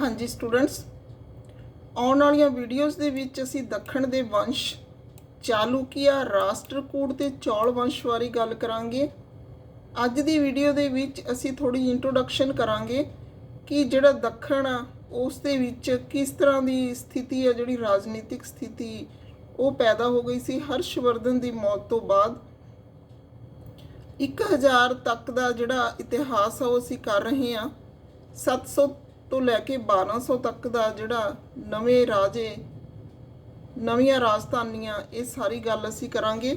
ਹਾਂਜੀ ਸਟੂਡੈਂਟਸ, ਆਉਣ ਵਾਲੀਆਂ ਵੀਡੀਓਜ਼ ਦੇ ਵਿੱਚ ਅਸੀਂ ਦੱਖਣ ਦੇ ਵੰਸ਼ ਚਾਲੁਕਿਆ ਰਾਸ਼ਟਰਕੂਟ ਤੇ ਚੌਲ ਵੰਸ਼ ਬਾਰੇ ਗੱਲ ਕਰਾਂਗੇ। ਅੱਜ ਦੀ ਵੀਡੀਓ ਦੇ ਵਿੱਚ ਅਸੀਂ ਥੋੜੀ ਇੰਟਰੋਡਕਸ਼ਨ ਕਰਾਂਗੇ ਕਿ ਜਿਹੜਾ ਦੱਖਣ ਆ, ਉਸ ਦੇ ਵਿੱਚ ਕਿਸ ਤਰ੍ਹਾਂ ਦੀ ਸਥਿਤੀ ਹੈ ਜਿਹੜੀ ਰਾਜਨੀਤਿਕ ਸਥਿਤੀ, ਉਹ ਪੈਦਾ ਹੋ ਗਈ ਸੀ। ਹਰਸ਼ਵਰਧਨ ਦੀ ਮੌਤ ਤੋਂ ਬਾਅਦ 1000 ਤੱਕ ਦਾ ਜਿਹੜਾ ਇਤਿਹਾਸ ਆ, ਉਹ ਅਸੀਂ ਕਰ ਰਹੇ ਹਾਂ। 700 ਤੋਂ ਲੈ ਕੇ 1200 ਤੱਕ ਦਾ ਜਿਹੜਾ ਨਵੇਂ ਰਾਜੇ, ਨਵੀਆਂ ਰਾਜਧਾਨੀਆਂ, ਇਹ ਸਾਰੀ ਗੱਲ ਅਸੀਂ ਕਰਾਂਗੇ।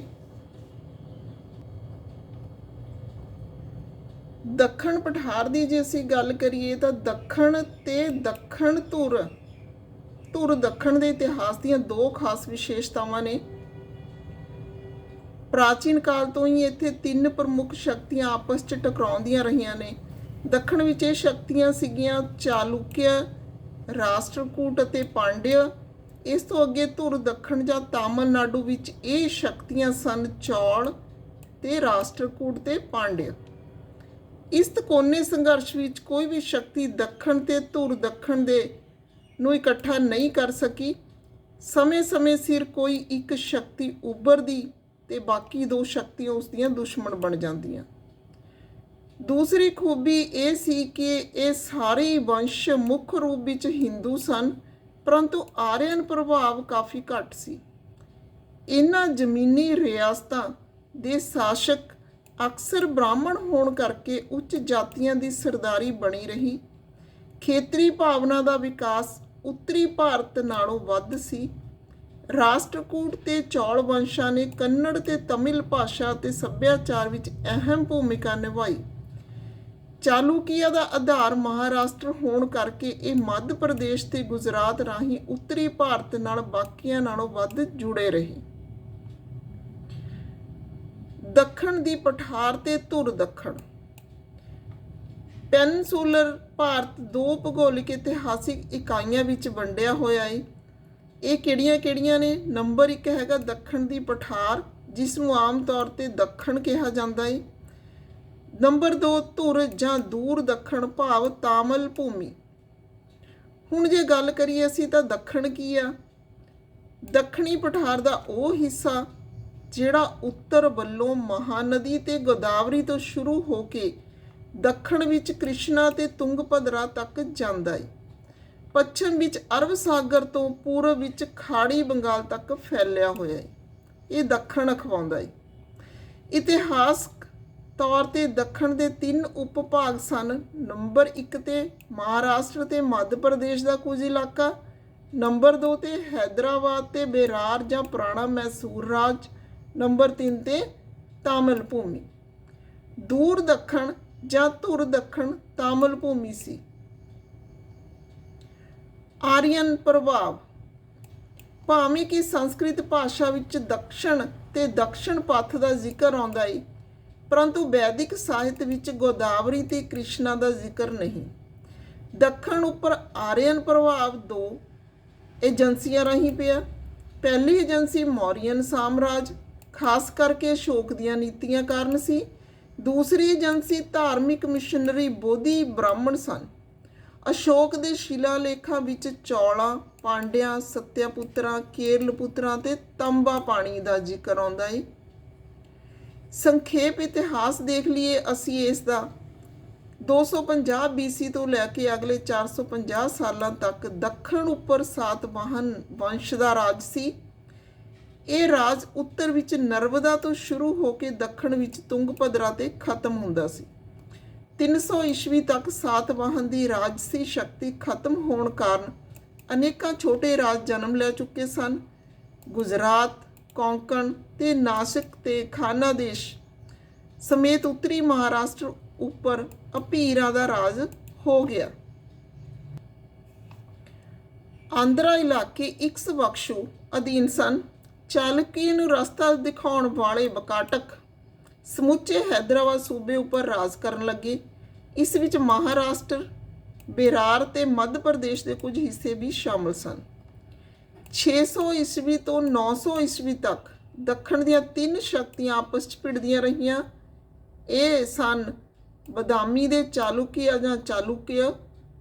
ਦੱਖਣ ਪਠਾਰ ਦੀ ਜੇ ਅਸੀਂ ਗੱਲ ਕਰੀਏ ਤਾਂ ਦੱਖਣ ਤੇ ਦੱਖਣ ਧੁਰ ਧੁਰ ਦੱਖਣ ਦੇ ਇਤਿਹਾਸ ਦੀਆਂ ਦੋ ਖਾਸ ਵਿਸ਼ੇਸ਼ਤਾਵਾਂ ਨੇ। ਪ੍ਰਾਚੀਨ ਕਾਲ ਤੋਂ ਹੀ ਇੱਥੇ ਤਿੰਨ ਪ੍ਰਮੁੱਖ ਸ਼ਕਤੀਆਂ ਆਪਸ 'ਚ ਟਕਰਾਉਂਦੀਆਂ ਰਹੀਆਂ ਨੇ। ਦੱਖਣ ਵਿੱਚ ਇਹ ਸ਼ਕਤੀਆਂ ਸੀਗੀਆਂ ਚਾਲੁਕਿਆ, ਰਾਸ਼ਟਰਕੂਟ ਅਤੇ ਪਾਂਡਿਆ। ਇਸ ਤੋਂ ਅੱਗੇ ਧੁਰ ਦੱਖਣ ਜਾਂ ਤਾਮਿਲਨਾਡੂ ਵਿੱਚ ਇਹ ਸ਼ਕਤੀਆਂ ਸਨ ਚੌਲ ਤੇ ਰਾਸ਼ਟਰਕੂਟ ਤੇ ਪਾਂਡਿਆ। ਇਸ ਤਕੋਨੇ ਸੰਘਰਸ਼ ਵਿੱਚ ਕੋਈ ਵੀ ਸ਼ਕਤੀ ਦੱਖਣ ਤੇ ਧੁਰ ਦੱਖਣ ਦੇ ਨੂੰ ਇਕੱਠਾ ਨਹੀਂ ਕਰ ਸਕੀ। ਸਮੇਂ-ਸਮੇਂ ਸਿਰ ਕੋਈ ਇੱਕ ਸ਼ਕਤੀ ਉੱਭਰਦੀ ਤੇ ਬਾਕੀ ਦੋ ਸ਼ਕਤੀਆਂ ਉਸ ਦੀਆਂ ਦੁਸ਼ਮਣ ਬਣ ਜਾਂਦੀਆਂ। ਦੂਸਰੀ ਖੂਬੀ ਇਹ ਸੀ ਕਿ ਇਹ ਸਾਰੇ ਵੰਸ਼ ਮੁੱਖ ਰੂਪ ਵਿੱਚ ਹਿੰਦੂ ਸਨ, ਪਰੰਤੂ ਆਰੀਅਨ ਪ੍ਰਭਾਵ ਕਾਫੀ ਘੱਟ ਸੀ। ਇਹਨਾਂ ਜ਼ਮੀਨੀ ਰਿਆਸਤਾਂ ਦੇ ਸ਼ਾਸਕ ਅਕਸਰ ਬ੍ਰਾਹਮਣ ਹੋਣ ਕਰਕੇ ਉੱਚ ਜਾਤੀਆਂ ਦੀ ਸਰਦਾਰੀ ਬਣੀ ਰਹੀ। ਖੇਤਰੀ ਭਾਵਨਾ ਦਾ ਵਿਕਾਸ ਉੱਤਰੀ ਭਾਰਤ ਨਾਲੋਂ ਵੱਧ ਸੀ। ਰਾਸ਼ਟਰਕੂਟ ਤੇ ਚੌਲ ਵੰਸ਼ਾਂ ਨੇ ਕੰਨੜ ਤੇ ਤਮਿਲ ਭਾਸ਼ਾ ਅਤੇ ਸੱਭਿਆਚਾਰ ਵਿੱਚ ਅਹਿਮ ਭੂਮਿਕਾ ਨਿਭਾਈ। ਚਾਲੁਕੀਆ ਦਾ ਆਧਾਰ ਮਹਾਰਾਸ਼ਟਰ ਹੋਣ ਕਰਕੇ ਇਹ ਮੱਧ ਪ੍ਰਦੇਸ਼ ਤੇ ਗੁਜਰਾਤ ਰਾਹੀਂ ਉੱਤਰੀ ਭਾਰਤ ਨਾਲ ਬਾਕੀਆਂ ਨਾਲੋਂ ਵੱਧ ਜੁੜੇ ਰਹੇ। ਦੱਖਣ ਦੀ ਪਠਾਰ ਤੇ ਧੁਰ ਦੱਖਣ। ਪੈਨਸੂਲਰ ਭਾਰਤ ਦੋ ਭੂਗੋਲਿਕ ਇਤਿਹਾਸਿਕ ਇਕਾਈਆਂ ਵਿੱਚ ਵੰਡਿਆ ਹੋਇਆ ਹੈ ਇਹ ਕਿਹੜੀਆਂ-ਕਿਹੜੀਆਂ ਨੇ? ਨੰਬਰ 1 ਹੈਗਾ ਦੱਖਣ ਦੀ ਪਠਾਰ ਜਿਸ ਨੂੰ ਆਮ ਤੌਰ ਤੇ ਦੱਖਣ ਕਿਹਾ ਜਾਂਦਾ ਹੈ ਨੰਬਰ 2 ਧੁਰ ਜਾਂ ਦੂਰ ਦੱਖਣ ਭਾਵ ਤਾਮਲ ਭੂਮੀ। ਹੁਣ ਜੇ ਗੱਲ ਕਰੀਏ ਅਸੀਂ ਤਾਂ ਦੱਖਣ ਕੀ ਆ? ਦੱਖਣੀ ਪਠਾਰ ਦਾ ਉਹ ਹਿੱਸਾ ਜਿਹੜਾ ਉੱਤਰ ਵੱਲੋਂ ਮਹਾਨਦੀ ਤੇ ਗੋਦਾਵਰੀ ਤੋਂ ਸ਼ੁਰੂ ਹੋ ਕੇ ਦੱਖਣ ਵਿੱਚ ਕ੍ਰਿਸ਼ਨਾ ਤੇ ਤੁੰਗਭਦਰਾ ਤੱਕ ਜਾਂਦਾ ਹੈ ਪੱਛਮ ਵਿੱਚ ਅਰਬ ਸਾਗਰ ਤੋਂ ਪੂਰਬ ਵਿੱਚ ਖਾੜੀ ਬੰਗਾਲ ਤੱਕ ਫੈਲਿਆ ਹੋਇਆ ਹੈ ਇਹ ਦੱਖਣ ਅਖਵਾਉਂਦਾ ਹੈ ਇਤਿਹਾਸਕ ਤੌਰ ਤੇ ਦੱਖਣ ਦੇ ਤਿੰਨ ਉਪਭਾਗ ਸਨ। ਨੰਬਰ 1 ਤੇ ਮਹਾਰਾਸ਼ਟਰ ਤੇ ਮੱਧ ਪ੍ਰਦੇਸ਼ ਦਾ ਕੁਝ ਇਲਾਕਾ। ਨੰਬਰ 2 ਤੇ ਹੈਦਰਾਬਾਦ ਤੇ ਬੇਰਾਰ ਜਾਂ ਪੁਰਾਣਾ ਮੈਸੂਰ ਰਾਜ। ਨੰਬਰ 3 ਤੇ ਤਾਮਿਲ ਭੂਮੀ ਦੂਰ ਦੱਖਣ ਜਾਂ ਧੁਰ ਦੱਖਣ ਤਾਮਿਲ ਭੂਮੀ ਸੀ। ਆਰੀਅਨ ਪ੍ਰਭਾਵ। ਭਾਵੇਂ ਕਿ ਸੰਸਕ੍ਰਿਤ ਭਾਸ਼ਾ ਵਿੱਚ ਦਕਸ਼ਣ ਤੇ ਦਕਸ਼ਣ ਪੱਥ ਦਾ ਜ਼ਿਕਰ ਆਉਂਦਾ ਏ ਪਰੰਤੂ ਵੈਦਿਕ ਸਾਹਿਤ ਵਿੱਚ ਗੋਦਾਵਰੀ ਤੇ ਕ੍ਰਿਸ਼ਨਾ ਦਾ ਜ਼ਿਕਰ ਨਹੀਂ। ਦੱਖਣ ਉੱਪਰ ਆਰੀਅਨ ਪ੍ਰਭਾਵ ਦੋ ਏਜੰਸੀਆਂ ਰਾਹੀਂ ਪਿਆ। ਪਹਿਲੀ ਏਜੰਸੀ ਮੌਰੀਅਨ ਸਾਮਰਾਜ, ਖਾਸ ਕਰਕੇ ਅਸ਼ੋਕ ਦੀਆਂ ਨੀਤੀਆਂ ਕਾਰਨ ਸੀ। ਦੂਸਰੀ ਏਜੰਸੀ ਧਾਰਮਿਕ ਮਿਸ਼ਨਰੀ ਬੋਧੀ ਬ੍ਰਾਹਮਣ ਸਨ। ਅਸ਼ੋਕ ਦੇ ਸ਼ਿਲਾਲੇਖਾਂ ਵਿੱਚ ਚੌਲਾਂ, ਪਾਂਡਿਆਂ, ਸਤਿਆਪੁੱਤਰਾਂ, ਕੇਰਲਪੁੱਤਰਾਂ ਤੇ ਤੰਬਾ ਪਾਣੀ ਦਾ ਜ਼ਿਕਰ ਆਉਂਦਾ ਹੈ ਸੰਖੇਪ ਇਤਿਹਾਸ ਦੇਖ ਲਈਏ ਅਸੀਂ ਇਸ ਦਾ। 250 BC ਤੋਂ ਲੈ ਕੇ ਅਗਲੇ 450 ਸਾਲਾਂ ਤੱਕ ਦੱਖਣ ਉੱਪਰ ਸਾਤਵਾਹਨ ਵੰਸ਼ ਦਾ ਰਾਜ ਸੀ। ਇਹ ਰਾਜ ਉੱਤਰ ਵਿੱਚ ਨਰਮਦਾ ਤੋਂ ਸ਼ੁਰੂ ਹੋ ਕੇ ਦੱਖਣ ਵਿੱਚ ਤੁੰਗਭਦਰਾ ਤੇ ਖਤਮ ਹੁੰਦਾ ਸੀ। 300 ਈਸਵੀ ਤੱਕ ਸਾਤਵਾਹਨ ਦੀ ਰਾਜਸੀ ਸ਼ਕਤੀ ਖਤਮ ਹੋਣ ਕਾਰਨ ਅਨੇਕਾਂ ਛੋਟੇ ਰਾਜ ਜਨਮ ਲੈ ਚੁੱਕੇ ਸਨ। ਗੁਜਰਾਤ ਕੋਂਕਣ ਤੇ ਨਾਸਿਕ ਤੇ ਖਾਨਾ ਦੇਸ਼ ਸਮੇਤ ਉੱਤਰੀ ਮਹਾਰਾਸ਼ਟਰ ਉੱਪਰ ਅਪੀਰਾਂ ਦਾ ਰਾਜ ਹੋ ਗਿਆ। ਆਂਧਰਾ ਇਲਾਕੇ ਇੱਕ ਬਖਸ਼ੂ ਅਧੀਨ ਸਨ। ਚਾਲਕੀ ਨੂੰ ਰਸਤਾ ਦਿਖਾਉਣ ਵਾਲੇ ਬਕਾਟਕ ਸਮੁੱਚੇ ਹੈਦਰਾਬਾਦ ਸੂਬੇ ਉੱਪਰ ਰਾਜ ਕਰਨ ਲੱਗੇ। ਇਸ ਵਿੱਚ ਮਹਾਰਾਸ਼ਟਰ ਬੇਰਾਰ ਤੇ ਮੱਧ ਪ੍ਰਦੇਸ਼ ਦੇ ਕੁਝ ਹਿੱਸੇ ਵੀ ਸ਼ਾਮਲ ਸਨ। 600 ਈਸਵੀ ਤੋਂ 900 ਈਸਵੀ ਤੱਕ ਦੱਖਣ ਦੀਆਂ ਤਿੰਨ ਸ਼ਕਤੀਆਂ ਆਪਸ ਵਿੱਚ ਭਿੜਦੀਆਂ ਰਹੀਆਂ। ਇਹ ਸਨ ਬਦਾਮੀ ਦੇ ਚਾਲੁਕਿਆ ਜਾਂ ਚਾਲੁਕਿਆ,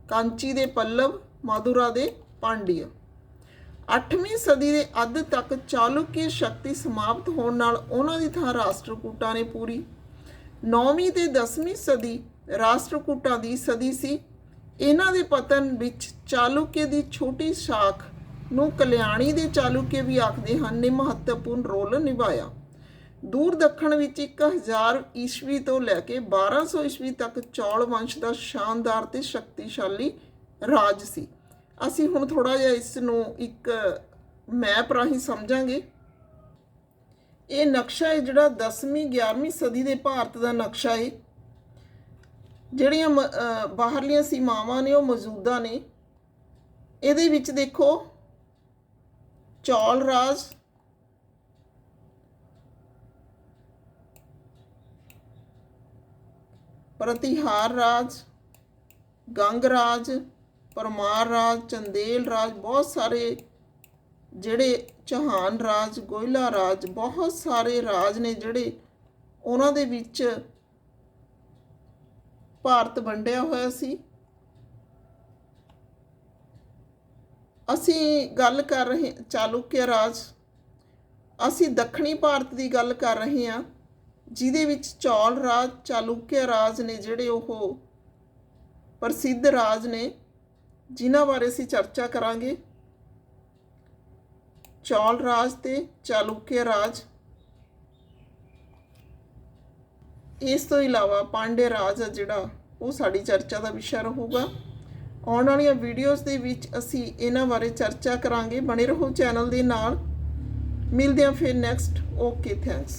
ਕਾਂਚੀ ਦੇ ਪੱਲਵ ਮਾਦੁਰਾ ਦੇ ਪਾਂਡੀਆ। 8ਵੀਂ ਸਦੀ ਦੇ ਅੱਧ ਤੱਕ ਚਾਲੁਕਿਆ ਸ਼ਕਤੀ ਸਮਾਪਤ ਹੋਣ ਨਾਲ ਉਹਨਾਂ ਦੀ ਥਾਂ ਰਾਸ਼ਟਰਕੂਟਾਂ ਨੇ ਪੂਰੀ। 9ਵੀਂ ਤੇ 10ਵੀਂ ਸਦੀ ਰਾਸ਼ਟਰਕੂਟਾਂ ਦੀ ਸਦੀ ਸੀ। ਇਹਨਾਂ ਦੇ ਪਤਨ ਵਿੱਚ ਚਾਲੁਕਿਆ ਦੀ ਛੋਟੀ ਸ਼ਾਖ ਨੂੰ ਕਲਿਆਣੀ ਦੇ ਚਾਲੁਕਿਆ ਵੀ ਆਖਦੇ ਹਨ ਨੇ ਮਹੱਤਵਪੂਰਨ ਰੋਲ ਨਿਭਾਇਆ। ਦੂਰ ਦੱਖਣ ਵਿੱਚ 1000 ਈਸਵੀ ਤੋਂ ਲੈ ਕੇ 1200 ਈਸਵੀ ਤੱਕ ਚੌਲ ਵੰਸ਼ ਦਾ ਸ਼ਾਨਦਾਰ ਤੇ ਸ਼ਕਤੀਸ਼ਾਲੀ ਰਾਜ ਸੀ। ਅਸੀਂ ਹੁਣ ਥੋੜਾ ਜਿਹਾ ਇਸ ਨੂੰ ਇੱਕ ਮੈਪ ਰਾਹੀਂ ਸਮਝਾਂਗੇ। ਇਹ ਨਕਸ਼ਾ ਹੈ ਜਿਹੜਾ 10ਵੀਂ 11ਵੀਂ ਸਦੀ ਦੇ ਭਾਰਤ ਦਾ ਨਕਸ਼ਾ ਹੈ। ਜਿਹੜੀਆਂ ਮ- ਬਾਹਰਲੀਆਂ ਸੀਮਾਵਾਂ ਨੇ ਉਹ ਮੌਜੂਦਾ ਨੇ। ਇਹਦੇ ਵਿੱਚ ਦੇਖੋ ਚੌਲ ਰਾਜ। ਪ੍ਰਤਿਹਾਰ ਰਾਜ, ਗੰਗ ਰਾਜ, ਪਰਮਾਰ ਰਾਜ, ਚੰਦੇਲ ਰਾਜ, ਬਹੁਤ ਸਾਰੇ ਜਿਹੜੇ ਚੌਹਾਨ ਰਾਜ, ਗੋਇਲਾ ਰਾਜ, ਬਹੁਤ ਸਾਰੇ ਰਾਜ ਨੇ ਜਿਹੜੇ ਉਹਨਾਂ ਦੇ ਵਿੱਚ ਭਾਰਤ ਵੰਡਿਆ ਹੋਇਆ ਸੀ। ਅਸੀਂ ਗੱਲ ਕਰ ਰਹੇ ਚਾਲੁਕਿਆ ਰਾਜ। ਅਸੀਂ ਦੱਖਣੀ ਭਾਰਤ ਦੀ ਗੱਲ ਕਰ ਰਹੇ ਹਾਂ, ਜਿਹਦੇ ਵਿੱਚ ਚੌਲ ਰਾਜ ਚਾਲੁਕਿਆ ਰਾਜ ਨੇ ਜਿਹੜੇ ਉਹ ਪ੍ਰਸਿੱਧ ਰਾਜ ਨੇ, ਜਿਨ੍ਹਾਂ ਬਾਰੇ ਅਸੀਂ ਚਰਚਾ ਕਰਾਂਗੇ। ਚੌਲ ਰਾਜ ਤੇ ਚਾਲੁਕਿਆ ਰਾਜ। ਇਸ ਤੋਂ ਇਲਾਵਾ ਪਾਂਡੇ ਰਾਜ ਆ ਜਿਹੜਾ, ਉਹ ਸਾਡੀ ਚਰਚਾ ਦਾ ਵਿਸ਼ਾ ਰਹੂਗਾ। ਆਉਣ ਵਾਲੀਆਂ ਵੀਡੀਓਜ਼ ਦੇ ਵਿੱਚ ਅਸੀਂ ਇਹਨਾਂ ਬਾਰੇ ਚਰਚਾ ਕਰਾਂਗੇ। ਬਣੇ ਰਹੋ ਚੈਨਲ ਦੇ ਨਾਲ। ਮਿਲਦੇ ਹਾਂ ਫਿਰ ਨੈਕਸਟ ਓਕੇ ਥੈਂਕਸ